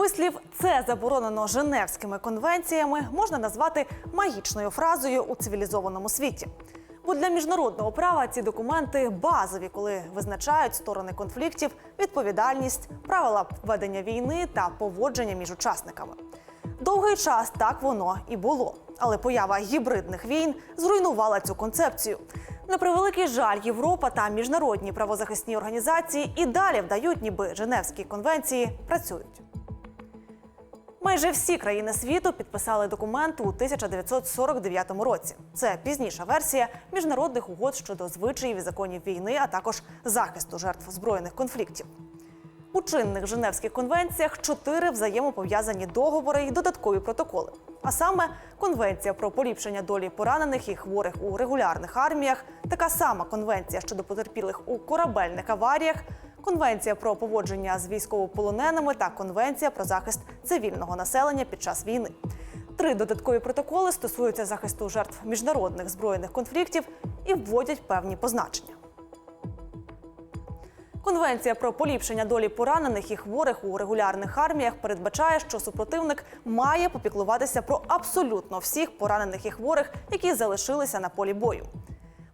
Вислів це заборонено Женевськими конвенціями можна назвати магічною фразою у цивілізованому світі. Бо для міжнародного права ці документи базові, коли визначають сторони конфліктів, відповідальність, правила ведення війни та поводження між учасниками. Довгий час так воно і було. Але поява гібридних війн зруйнувала цю концепцію. На превеликий жаль, Європа та міжнародні правозахисні організації і далі вдають, ніби Женевські конвенції працюють. Майже всі країни світу підписали документ у 1949 році. Це пізніша версія міжнародних угод щодо звичаїв і законів війни, а також захисту жертв збройних конфліктів. У чинних Женевських конвенціях чотири взаємопов'язані договори і додаткові протоколи. А саме Конвенція про поліпшення долі поранених і хворих у регулярних арміях, така сама конвенція щодо потерпілих у корабельних аваріях, Конвенція про поводження з військовополоненими та Конвенція про захист цивільного населення під час війни. Три додаткові протоколи стосуються захисту жертв міжнародних збройних конфліктів і вводять певні позначення. Конвенція про поліпшення долі поранених і хворих у регулярних арміях передбачає, що супротивник має попіклуватися про абсолютно всіх поранених і хворих, які залишилися на полі бою.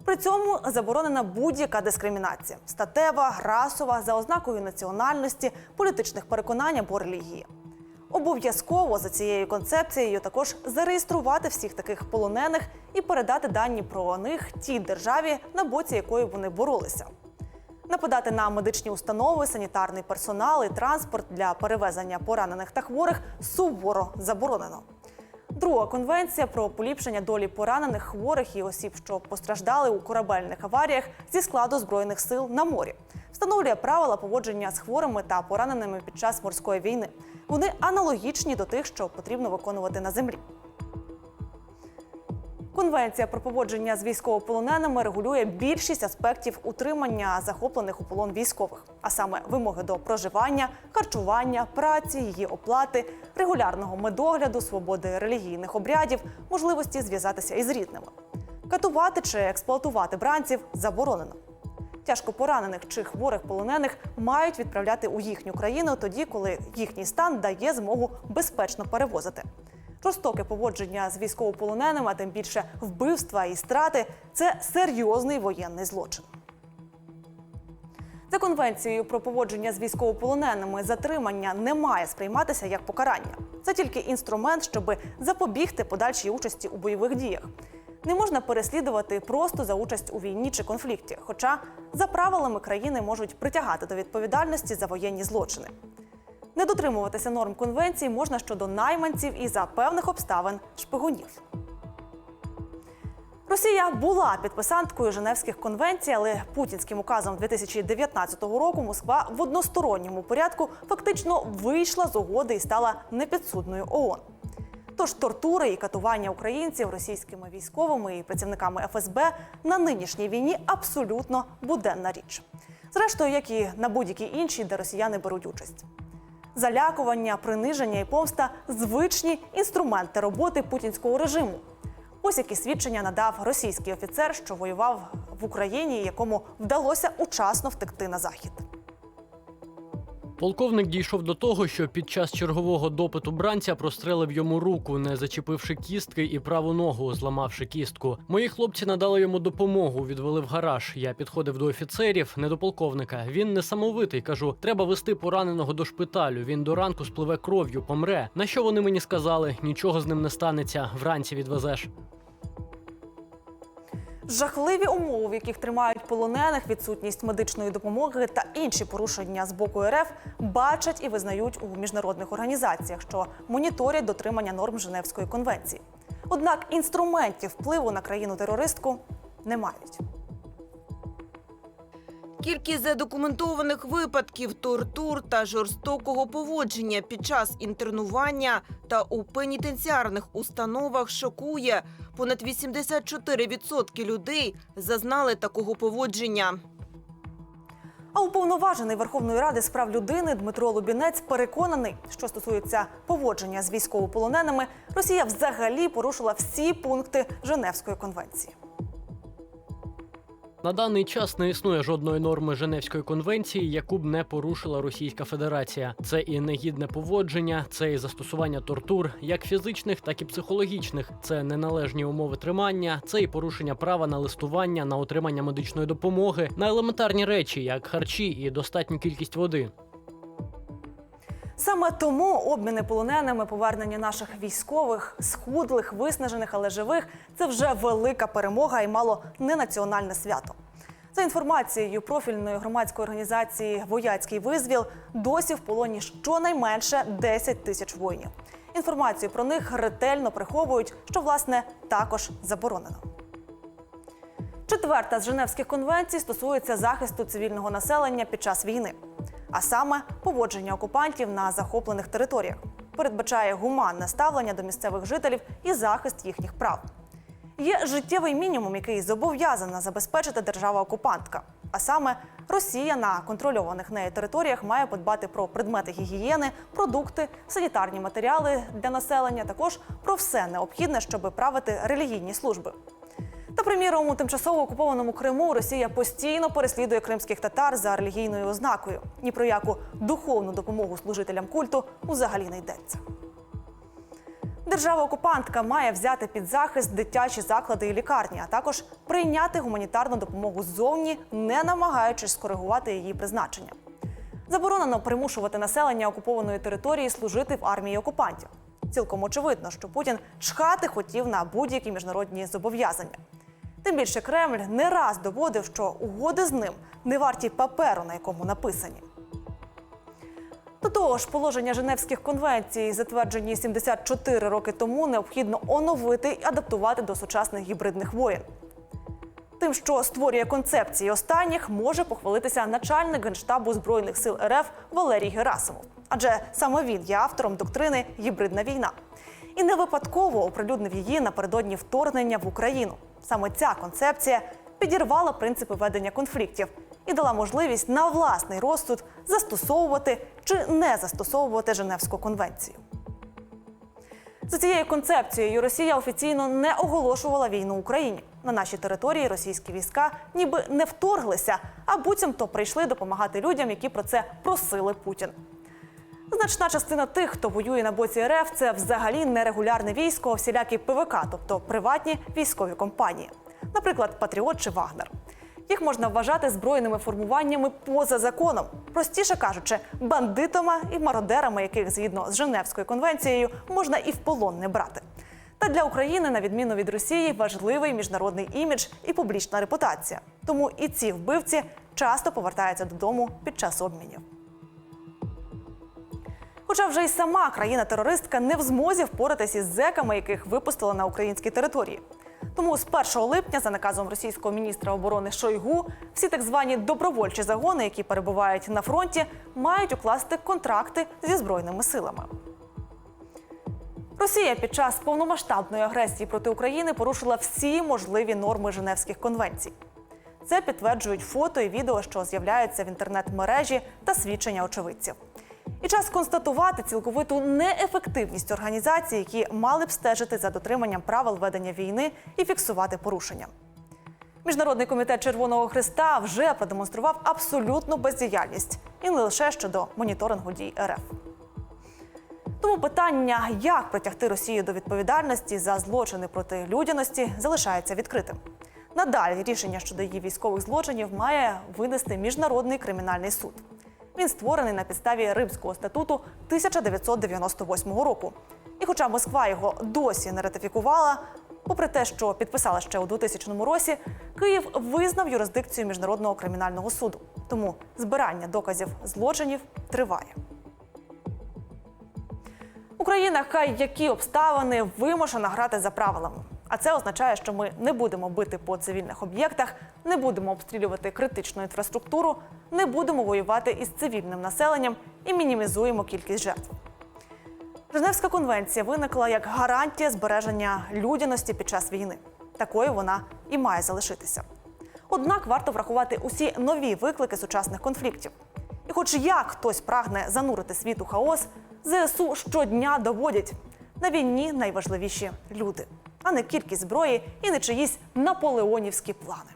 При цьому заборонена будь-яка дискримінація статева, расова, за ознакою національності, політичних переконань або релігії. Обов'язково за цією концепцією також зареєструвати всіх таких полонених і передати дані про них тій державі, на боці якої вони боролися. Нападати на медичні установи, санітарний персонал і транспорт для перевезення поранених та хворих суворо заборонено. Друга конвенція про поліпшення долі поранених, хворих і осіб, що постраждали у корабельних аваріях зі складу збройних сил на морі, встановлює правила поводження з хворими та пораненими під час морської війни. Вони аналогічні до тих, що потрібно виконувати на землі. Конвенція про поводження з військовополоненими регулює більшість аспектів утримання захоплених у полон військових, а саме вимоги до проживання, харчування, праці, її оплати, регулярного медогляду, свободи релігійних обрядів, можливості зв'язатися із рідними. Катувати чи експлуатувати бранців заборонено. Тяжко поранених чи хворих полонених мають відправляти у їхню країну тоді, коли їхній стан дає змогу безпечно перевозити. Жорстоке поводження з військовополоненими, а тим більше вбивства і страти це серйозний воєнний злочин. За конвенцією про поводження з військовополоненими затримання не має сприйматися як покарання. Це тільки інструмент, щоб запобігти подальшій участі у бойових діях. Не можна переслідувати просто за участь у війні чи конфлікті, хоча за правилами країни можуть притягати до відповідальності за воєнні злочини. Не дотримуватися норм конвенції можна щодо найманців і за певних обставин шпигунів. Росія була підписанткою Женевських конвенцій, але путінським указом 2019 року Москва в односторонньому порядку фактично вийшла з угоди і стала непідсудною ООН. Тож тортури і катування українців російськими військовими і працівниками ФСБ на нинішній війні абсолютно буденна річ. Зрештою, як і на будь-якій іншій, де росіяни беруть участь. Залякування, приниження і помста звичні інструменти роботи путінського режиму. Ось які свідчення надав російський офіцер, що воював в Україні, якому вдалося учасно втекти на захід. Полковник дійшов до того, що під час чергового допиту бранця прострелив йому руку, не зачепивши кістки і праву ногу, зламавши кістку. Мої хлопці надали йому допомогу, відвели в гараж. Я підходив до офіцерів, не до полковника. Він несамовитий. Кажу, треба вести пораненого до шпиталю. Він до ранку спливе кров'ю, помре. На що вони мені сказали? Нічого з ним не станеться. Вранці відвезеш. Жахливі умови, в яких тримають полонених, відсутність медичної допомоги та інші порушення з боку РФ бачать і визнають у міжнародних організаціях, що моніторять дотримання норм Женевської конвенції. Однак інструментів впливу на країну терористку не мають. Кількість задокументованих випадків тортур та жорстокого поводження під час інтернування та у пенітенціарних установах шокує. Понад 84% людей зазнали такого поводження. А уповноважений Верховної Ради з прав людини Дмитро Лубінець переконаний, що стосується поводження з військовополоненими, Росія взагалі порушила всі пункти Женевської конвенції. На даний час не існує жодної норми Женевської конвенції, яку б не порушила Російська Федерація. Це і негідне поводження, це і застосування тортур, як фізичних, так і психологічних. Це неналежні умови тримання, це і порушення права на листування, на отримання медичної допомоги, на елементарні речі, як харчі і достатню кількість води. Саме тому обміни полоненими, повернення наших військових, схудлих, виснажених, але живих це вже велика перемога і мало не національне свято. За інформацією профільної громадської організації Вояцький визвіл досі в полоні щонайменше 10 тисяч воїнів. Інформацію про них ретельно приховують, що власне також заборонено. Четверта з Женевських конвенцій стосується захисту цивільного населення під час війни, а саме поводження окупантів на захоплених територіях. Передбачає гуманне ставлення до місцевих жителів і захист їхніх прав. Є життєвий мінімум, який зобов'язана забезпечити держава-окупантка. А саме Росія на контрольованих нею територіях має подбати про предмети гігієни, продукти, санітарні матеріали для населення, також про все необхідне, щоб правити релігійні служби. Та, приміром, у тимчасово окупованому Криму Росія постійно переслідує кримських татар за релігійною ознакою. Ні про яку духовну допомогу служителям культу взагалі не йдеться. Держава-окупантка має взяти під захист дитячі заклади і лікарні, а також прийняти гуманітарну допомогу ззовні, не намагаючись скоригувати її призначення. Заборонено примушувати населення окупованої території служити в армії окупантів. Цілком очевидно, що Путін чхати хотів на будь-які міжнародні зобов'язання. Тим більше Кремль не раз доводив, що угоди з ним не варті паперу, на якому написані. До того ж, положення Женевських конвенцій, затверджені 74 роки тому, необхідно оновити і адаптувати до сучасних гібридних воєн. Тим, що створює концепції останніх, може похвалитися начальник генштабу збройних сил РФ Валерій Герасимов, адже саме він є автором доктрини Гібридна війна. І не випадково оприлюднив її напередодні вторгнення в Україну. Саме ця концепція підірвала принципи ведення конфліктів і дала можливість на власний розсуд застосовувати чи не застосовувати Женевську конвенцію. За цією концепцією Росія офіційно не оголошувала війну Україні. На нашій території російські війська ніби не вторглися, а буцімто прийшли допомагати людям, які про це просили Путін. Значна частина тих, хто воює на боці РФ, це взагалі не регулярне військо, всілякі ПВК, тобто приватні військові компанії, наприклад, Патріот чи Вагнер. Їх можна вважати збройними формуваннями поза законом, простіше кажучи, бандитами і мародерами, яких згідно з Женевською конвенцією можна і в полон не брати. Та для України, на відміну від Росії, важливий міжнародний імідж і публічна репутація. Тому і ці вбивці часто повертаються додому під час обмінів. Хоча вже й сама країна-терористка не в змозі впоратися із зеками, яких випустила на українській території. Тому з 1 липня, за наказом російського міністра оборони Шойгу, всі так звані добровольчі загони, які перебувають на фронті, мають укласти контракти зі збройними силами. Росія під час повномасштабної агресії проти України порушила всі можливі норми Женевських конвенцій. Це підтверджують фото і відео, що з'являються в інтернет-мережі та свідчення очевидців. І час констатувати цілковиту неефективність організацій, які мали б стежити за дотриманням правил ведення війни і фіксувати порушення. Міжнародний комітет Червоного Христа вже продемонстрував абсолютну бездіяльність і не лише щодо моніторингу дій РФ. Тому питання, як притягти Росію до відповідальності за злочини проти людяності, залишається відкритим. Надалі рішення щодо її військових злочинів має винести міжнародний кримінальний суд. Він створений на підставі Римського статуту 1998 року. І хоча Москва його досі не ратифікувала, попри те, що підписала ще у 2000 році, Київ визнав юрисдикцію міжнародного кримінального суду. Тому збирання доказів злочинів триває. Україна, хай які обставини вимушена грати за правилами. А це означає, що ми не будемо бити по цивільних об'єктах, не будемо обстрілювати критичну інфраструктуру, не будемо воювати із цивільним населенням і мінімізуємо кількість жертв. Женевська конвенція виникла як гарантія збереження людяності під час війни. Такою вона і має залишитися. Однак варто врахувати усі нові виклики сучасних конфліктів. І, хоч як хтось прагне занурити світ у хаос, ЗСУ щодня доводять на війні найважливіші люди, а не кількість зброї і не чиїсь наполеонівські плани.